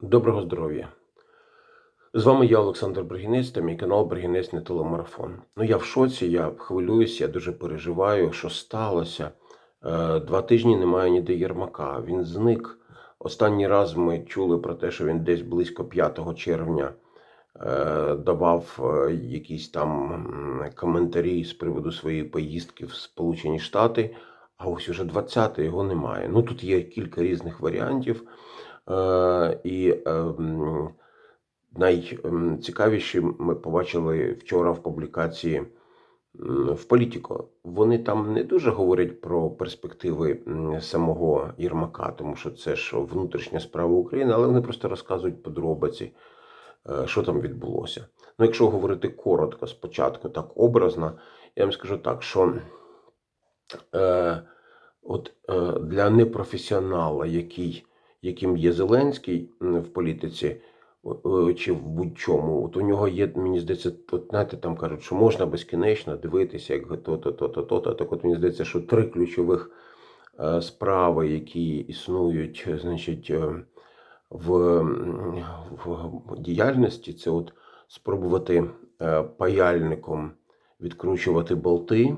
Доброго здоров'я. З вами я, Олександр Бригінець, та мій канал Бригінець не телемарафон. Ну я в шоці, я хвилююся, я дуже переживаю, що сталося. Е, Два тижні немає ніде Єрмака. Він зник. Останній раз ми чули про те, що він десь близько 5 червня е, давав е, якісь там коментарі з приводу своєї поїздки в Сполучені Штати. А ось уже 20 його немає. Ну тут є кілька різних варіантів. Е, і е, найцікавіші ми побачили вчора в публікації в Політіко. Вони там не дуже говорять про перспективи самого Єрмака, тому що це ж внутрішня справа України, але вони просто розказують подробиці, е, що там відбулося. Ну, якщо говорити коротко, спочатку, так образно, я вам скажу так, що е, от е, для непрофесіонала, який яким є Зеленський в політиці чи в будь-чому. От у нього є, мені здається, от знаєте, там кажуть, що можна безкінечно дивитися, як то, то, то, то, то, то. Так от мені здається, що три ключових е, справи, які існують, значить, е, в, в діяльності, це от спробувати е, паяльником відкручувати болти,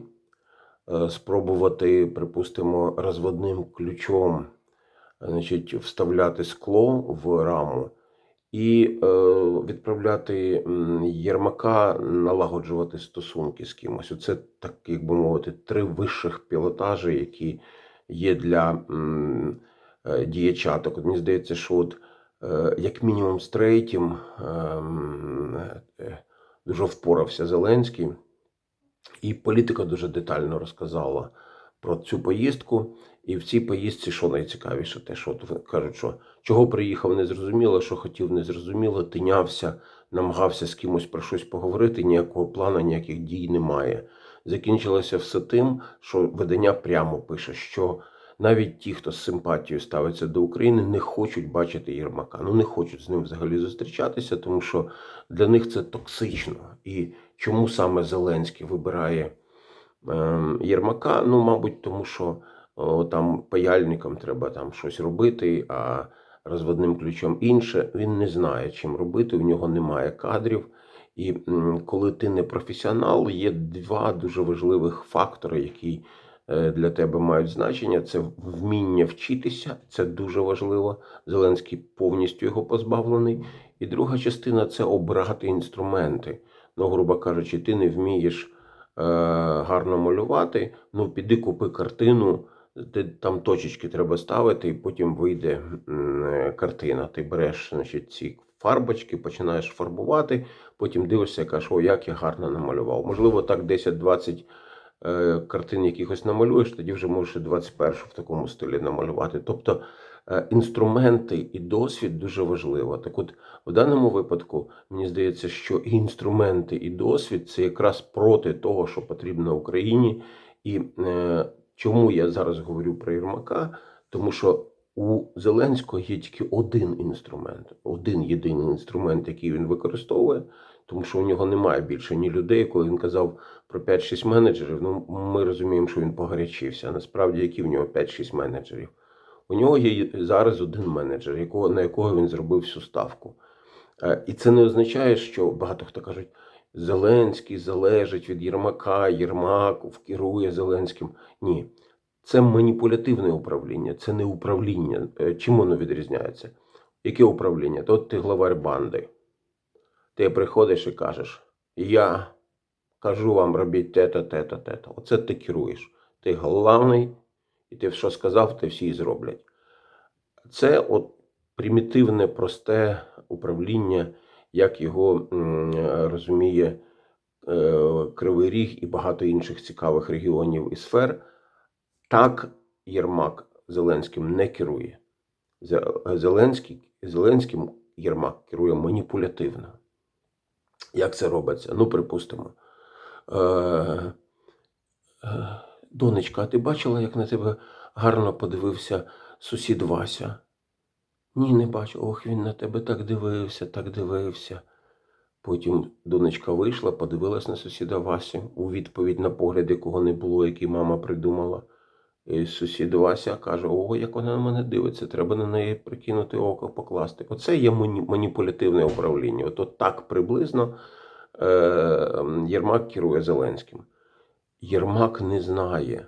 спробувати, припустимо, розводним ключом значить, вставляти скло в раму і е, відправляти Єрмака налагоджувати стосунки з кимось. Оце так, як би мовити, три вищих пілотажі, які є для е, діяча. Так от мені здається, що от е, як мінімум з третім ем, е, дуже впорався Зеленський, і політика дуже детально розказала про цю поїздку. І в цій поїздці, що найцікавіше, те, що кажуть, що чого приїхав, не зрозуміло, що хотів, не зрозуміло, тинявся, намагався з кимось про щось поговорити, ніякого плану, ніяких дій немає. Закінчилося все тим, що видання прямо пише, що навіть ті, хто з симпатією ставиться до України, не хочуть бачити Єрмака. Ну не хочуть з ним взагалі зустрічатися, тому що для них це токсично. І чому саме Зеленський вибирає ем, Єрмака? Ну, мабуть, тому що там паяльникам треба там щось робити, а розводним ключом інше. Він не знає, чим робити, у нього немає кадрів. І коли ти не професіонал, є два дуже важливих фактори, які е, для тебе мають значення. Це вміння вчитися, це дуже важливо. Зеленський повністю його позбавлений. І друга частина це обрати інструменти. Ну, грубо кажучи, ти не вмієш е, гарно малювати. Ну, піди купи картину, ти там точечки треба ставити, і потім вийде е, картина. Ти береш значить, ці фарбочки, починаєш фарбувати, потім дивишся кажеш, о, як я гарно намалював. Можливо, так 10-20 е, картин якихось намалюєш, тоді вже можеш і 21 в такому стилі намалювати. Тобто е, інструменти і досвід дуже важливо. Так от, в даному випадку, мені здається, що і інструменти, і досвід це якраз проти того, що потрібно Україні. І чому я зараз говорю про Єрмака? Тому що у Зеленського є тільки один інструмент, один єдиний інструмент, який він використовує, тому що у нього немає більше ні людей. Коли він казав про 5-6 менеджерів, ну ми розуміємо, що він погарячився. Насправді, які в нього 5-6 менеджерів? У нього є зараз один менеджер, якого, на якого він зробив всю ставку. Е, І це не означає, що багато хто кажуть, Зеленський залежить від Єрмака, Єрмак керує Зеленським. Ні, це маніпулятивне управління, це не управління. Е, Чим воно відрізняється? Яке управління? То ти главар банди. Ти приходиш і кажеш: Я кажу вам, робіть те-то, те-то, те-то. Оце ти керуєш. Ти головний, і ти що сказав, ти всі зроблять. Це от примітивне, просте управління, як його розуміє е, Кривий Ріг і багато інших цікавих регіонів і сфер. Так Єрмак Зеленським не керує. Зеленський, Зеленським Єрмак керує маніпулятивно. Як це робиться? Ну, припустимо. Е, е, донечка, а ти бачила, як на тебе гарно подивився сусід Вася? Ні, не бачу. Ох, він на тебе так дивився, так дивився. Потім донечка вийшла, подивилась на сусіда Васю у відповідь на погляд, якого не було, який мама придумала. І сусід Вася каже: О, як вона на мене дивиться, треба на неї прикинути око покласти. Оце є маніпулятивне управління. От, от так приблизно е, Єрмак керує Зеленським. Єрмак не знає.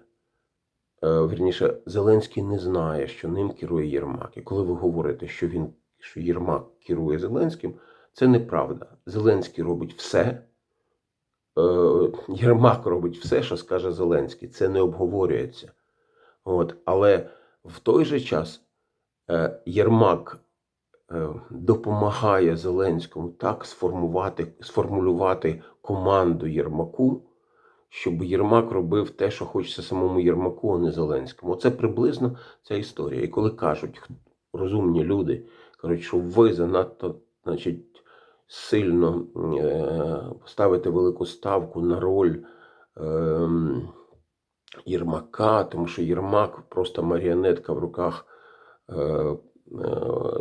Е, Вірніше, Зеленський не знає, що ним керує Єрмак. І коли ви говорите, що він що Єрмак керує Зеленським, це неправда. Зеленський робить все. е, Єрмак робить все, що скаже Зеленський. Це не обговорюється. От. Але в той же час е, Єрмак допомагає Зеленському так сформувати, сформулювати команду Єрмаку, щоб Єрмак робив те, що хочеться самому Єрмаку, а не Зеленському. Це приблизно ця історія. І коли кажуть розумні люди, кажуть, що ви занадто, значить, сильно е, велику ставку на роль. ем, Єрмака, тому що Єрмак просто маріонетка в руках е, е,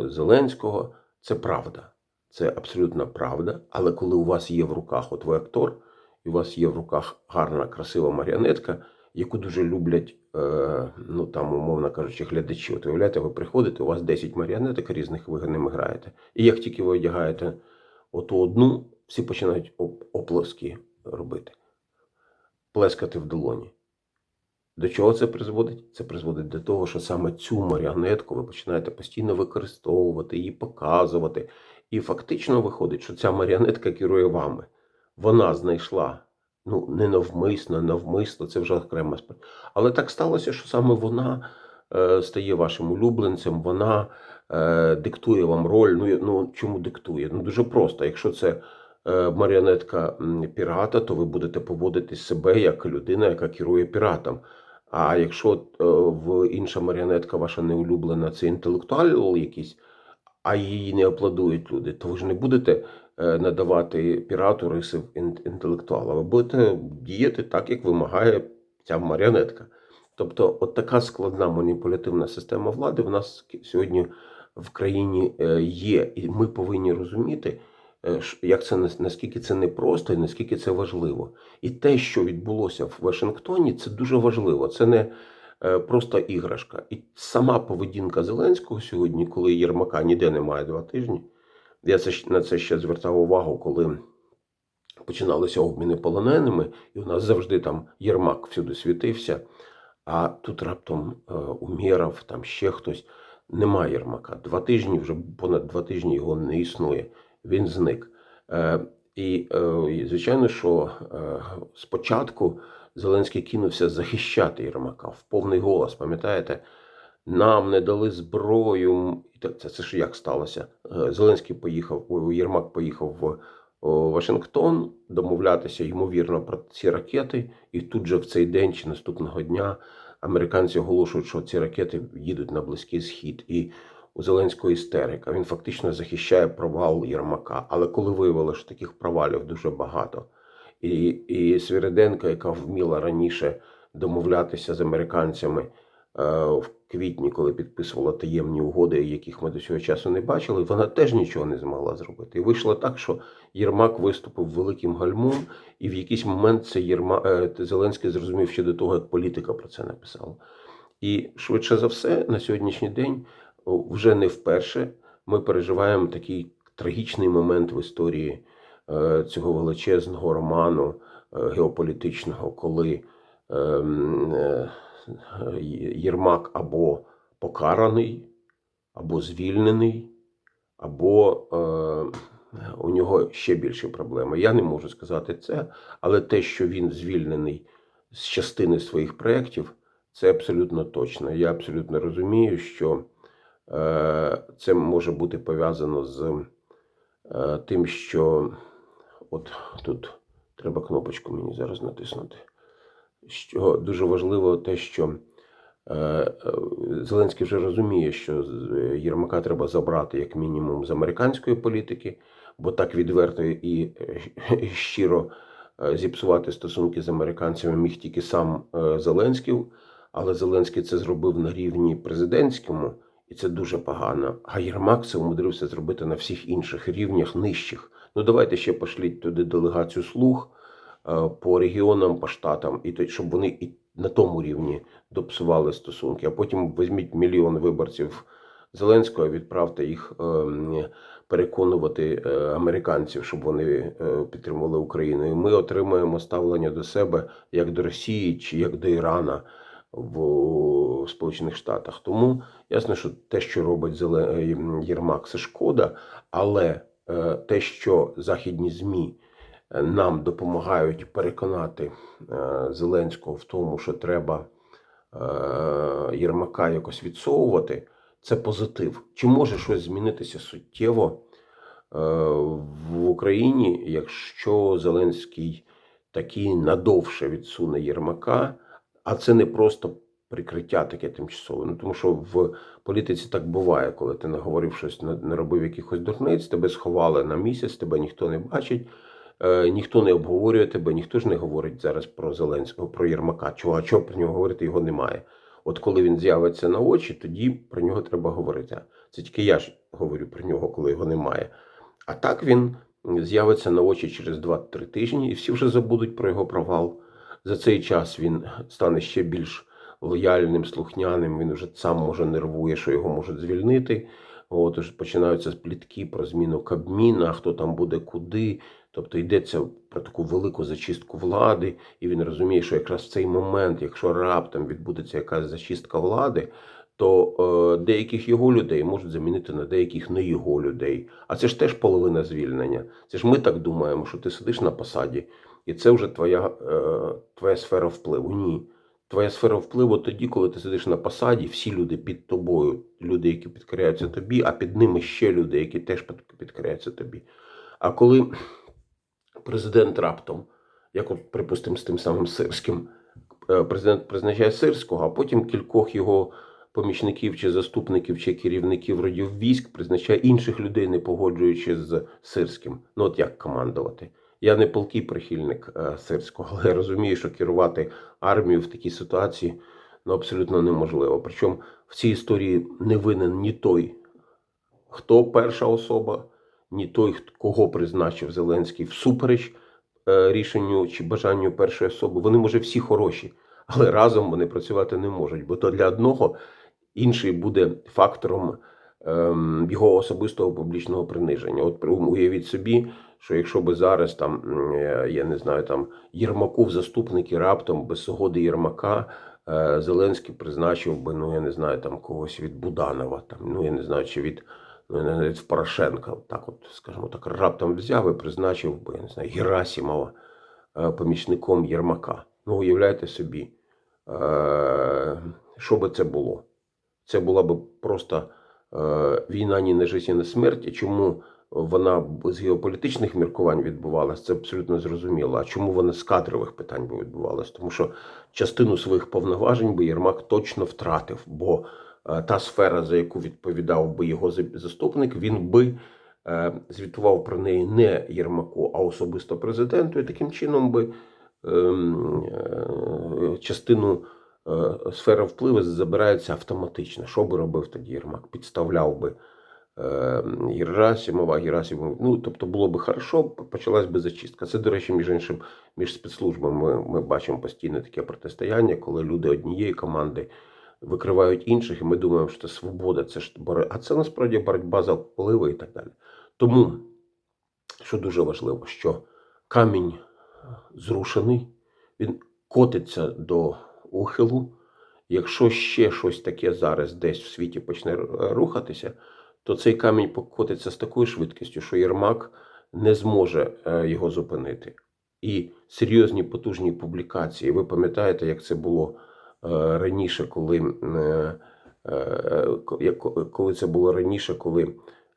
Зеленського. Це правда. Це абсолютна правда. Але коли у вас є в руках, от ви актор, і у вас є в руках гарна, красива маріонетка, яку дуже люблять, е, ну там, умовно кажучи, глядачі. От уявляєте, ви приходите, у вас 10 маріонеток різних, ви ними граєте. І як тільки ви одягаєте оту одну, всі починають оп- оплески робити, плескати в долоні. До чого це призводить? Це призводить до того, що саме цю маріонетку ви починаєте постійно використовувати, її показувати. І фактично виходить, що ця маріонетка керує вами. Вона знайшла, ну, не навмисно, навмисно, це вже окрема справа. Але так сталося, що саме вона е, стає вашим улюбленцем, вона е, диктує вам роль. Ну, ну, чому диктує? Ну, дуже просто. Якщо це е, маріонетка пірата, то ви будете поводити себе як людина, яка керує піратом. А якщо е, в інша маріонетка ваша неулюблена, це інтелектуал якийсь, а її не аплодують люди, то ви ж не будете надавати пірату риси інтелектуала. Ви будете діяти так, як вимагає ця маріонетка. Тобто, от така складна маніпулятивна система влади в нас сьогодні в країні е, є, і ми повинні розуміти, е, як це нас- наскільки це непросто і наскільки це важливо. І те, що відбулося в Вашингтоні, це дуже важливо. Це не е, просто іграшка. І сама поведінка Зеленського сьогодні, коли Єрмака ніде немає два тижні. Я це на це ще звертав увагу, коли починалися обміни полоненими, і у нас завжди там Єрмак всюди світився. А тут раптом е, Умєров, там ще хтось. Немає Єрмака. Два тижні, вже понад два тижні його не існує. Він зник. Е, і, е, звичайно, що е, спочатку Зеленський кинувся захищати Єрмака в повний голос. Пам'ятаєте, нам не дали зброю. Це, це ж як сталося? Е, Зеленський поїхав, Єрмак поїхав в Вашингтон домовлятися, ймовірно, про ці ракети. І тут же в цей день чи наступного дня американці оголошують, що ці ракети їдуть на Близький Схід. І у Зеленського істерика. Він фактично захищає провал Єрмака. Але коли виявилося, що таких провалів дуже багато, і, і Свириденко, яка вміла раніше домовлятися з американцями в квітні, коли підписувала таємні угоди, яких ми до цього часу не бачили, вона теж нічого не змогла зробити. І вийшло так, що Єрмак виступив великим гальмом, і в якийсь момент це Єрма... е, Зеленський зрозумів ще до того, як політика про це написала. І швидше за все, на сьогоднішній день вже не вперше ми переживаємо такий трагічний момент в історії е, цього величезного роману е, геополітичного, коли ем, е, Єрмак або покараний, або звільнений, або е, у нього ще більші проблеми. Я не можу сказати це, але те, що він звільнений з частини своїх проєктів, це абсолютно точно. Я абсолютно розумію, що е, це може бути пов'язано з е, тим, що от тут треба кнопочку мені зараз натиснути. Що дуже важливо те, що е, е, Зеленський вже розуміє, що е, Єрмака треба забрати як мінімум з американської політики, бо так відверто і щиро зіпсувати стосунки з американцями міг тільки сам Зеленський, але Зеленський це зробив на рівні президентському, і це дуже погано. А Єрмак це умудрився зробити на всіх інших рівнях нижчих. Ну давайте ще пошліть туди делегацію слуг по регіонам, по штатам, і то, щоб вони і на тому рівні допсували стосунки, а потім візьміть мільйон виборців Зеленського, відправте їх ем, переконувати е, американців, щоб вони е, підтримували Україну. І ми отримаємо ставлення до себе як до Росії чи як до Ірана в Сполучених Штатах. Тому ясно, що те, що робить Єрмак, це шкода, але е, те, що західні ЗМІ е, нам допомагають переконати е, Зеленського в тому, що треба е, Єрмака якось відсовувати, це позитив. Чи може щось змінитися суттєво е, в Україні, якщо Зеленський таки надовше відсуне Єрмака, а це не просто прикриття таке тимчасове. Ну тому що в політиці так буває, коли ти наговорив щось, не робив якихось дурниць, тебе сховали на місяць, тебе ніхто не бачить. Е, ніхто не обговорює тебе, ніхто ж не говорить зараз про Зеленського, про Єрмака. Чого, а чого про нього говорити його немає. От коли він з'явиться на очі, тоді про нього треба говорити. Це тільки я ж говорю про нього, коли його немає. А так він з'явиться на очі через 2-3 тижні, і всі вже забудуть про його провал. За цей час він стане ще більш лояльним, слухняним. Він вже сам може нервує, що його можуть звільнити. От починаються плітки про зміну Кабміна, хто там буде куди. Тобто йдеться про таку велику зачистку влади, і він розуміє, що якраз в цей момент, якщо раптом відбудеться якась зачистка влади, то е, деяких його людей можуть замінити на деяких не його людей. А це ж теж половина звільнення. Це ж ми так думаємо, що ти сидиш на посаді, і це вже твоя, е, твоя сфера впливу. Ні. Твоя сфера впливу тоді, коли ти сидиш на посаді, всі люди під тобою, люди, які підкоряються тобі, а під ними ще люди, які теж підкоряються тобі. А коли президент раптом, як припустимо, з тим самим Сирським, е, президент призначає Сирського, а потім кількох його помічників чи заступників чи керівників родів військ призначає інших людей, не погоджуючи з Сирським. Ну от як командувати? Я не полкий прихильник е, Сирського, але я розумію, що керувати армією в такій ситуації ну, абсолютно неможливо. Причому в цій історії не винен ні той, хто перша особа, ні той, кого призначив Зеленський всупереч е, рішенню чи бажанню першої особи. Вони, може, всі хороші, але разом вони працювати не можуть, бо то для одного інший буде фактором ем, його особистого публічного приниження. От уявіть собі, що якщо би зараз там, е, я не знаю, там Єрмаку в заступники раптом без згоди Єрмака. е, Зеленський призначив би, ну я не знаю, там когось від Буданова, там, ну я не знаю, чи від навіть в Порошенка, так от, скажімо так, раптом взяв і призначив би, я не знаю, Герасимова е, помічником Єрмака. Ну, уявляєте собі, е, що би це було? Це була б просто е, війна ні на життя, ні на смерті. Чому вона з геополітичних міркувань відбувалася, це абсолютно зрозуміло. А чому вона з кадрових питань би відбувалася? Тому що частину своїх повноважень би Єрмак точно втратив, бо та сфера, за яку відповідав би його заступник, він би е, звітував про неї не Єрмаку, а особисто президенту, і таким чином би ем, е, частину е, сфера впливу забирається автоматично. Що би робив тоді Єрмак? Підставляв би е, Герасимова, Ну, тобто було би хорошо, почалась би зачистка. Це, до речі, між іншим, між спецслужбами ми, ми бачимо постійно таке протистояння, коли люди однієї команди викривають інших, і ми думаємо, що це свобода, це ж боре. А це насправді боротьба за впливи і так далі. Тому, що дуже важливо, що камінь зрушений, він котиться до ухилу. Якщо ще щось таке зараз десь в світі почне рухатися, то цей камінь покотиться з такою швидкістю, що Єрмак не зможе е, його зупинити. І серйозні потужні публікації. Ви пам'ятаєте, як це було раніше, коли, е, е, коли це було раніше, коли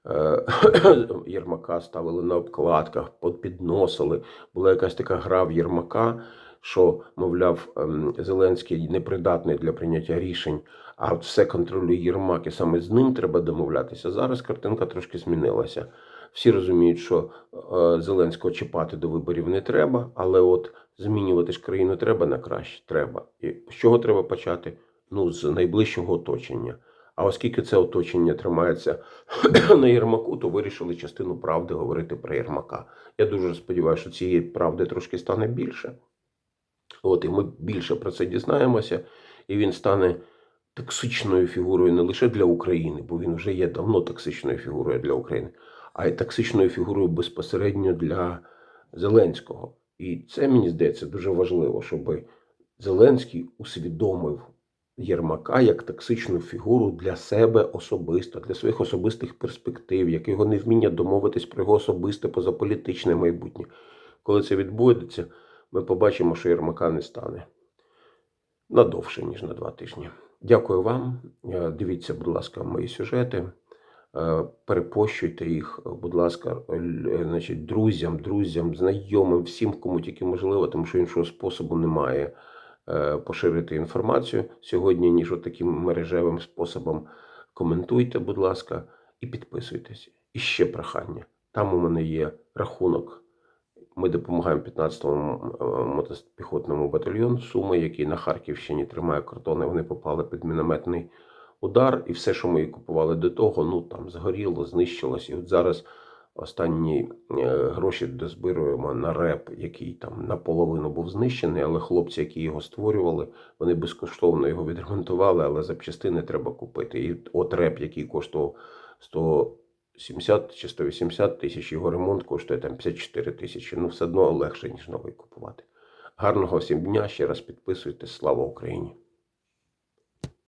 е, Єрмака ставили на обкладках, підносили. Була якась така гра в Єрмака, що, мовляв, ем, Зеленський непридатний для прийняття рішень, а все контролює Єрмак, і саме з ним треба домовлятися. Зараз картинка трошки змінилася. Всі розуміють, що е, Зеленського чіпати до виборів не треба, але от змінювати ж країну треба на краще. Треба. І з чого треба почати? Ну, з найближчого оточення. А оскільки це оточення тримається на Єрмаку, то вирішили частину правди говорити про Єрмака. Я дуже сподіваюся, що цієї правди трошки стане більше. От, і ми більше про це дізнаємося, і він стане токсичною фігурою не лише для України, бо він вже є давно токсичною фігурою для України, а й токсичною фігурою безпосередньо для Зеленського. І це мені здається дуже важливо, щоб Зеленський усвідомив Єрмака як токсичну фігуру для себе особисто, для своїх особистих перспектив, як його невміння домовитись про його особисте позаполітичне майбутнє. Коли це відбудеться, ми побачимо, що Єрмака не стане надовше, ніж на два тижні. Дякую вам. Е, Дивіться, будь ласка, мої сюжети. Перепощуйте їх, будь ласка, е, значить, друзям, друзям, знайомим, всім, кому тільки можливо, тому що іншого способу немає е, поширити інформацію сьогодні, ніж от таким мережевим способом. Коментуйте, будь ласка, і підписуйтесь. І ще прохання. Там у мене є рахунок. Ми допомагаємо 15-му е, мотопіхотному батальйону Суми, який на Харківщині тримає кордони. Вони попали під мінометний удар, і все, що ми купували до того, ну там згоріло, знищилось. І от зараз останні е, гроші дозбируємо на реп, який там наполовину був знищений, але хлопці, які його створювали, вони безкоштовно його відремонтували, але запчастини треба купити. І от реп, який коштував 170 чи 180 тисяч, його ремонт коштує там 54 тисячі. Ну, все одно легше, ніж новий купувати. Гарного всім дня. Ще раз підписуйтесь. Слава Україні!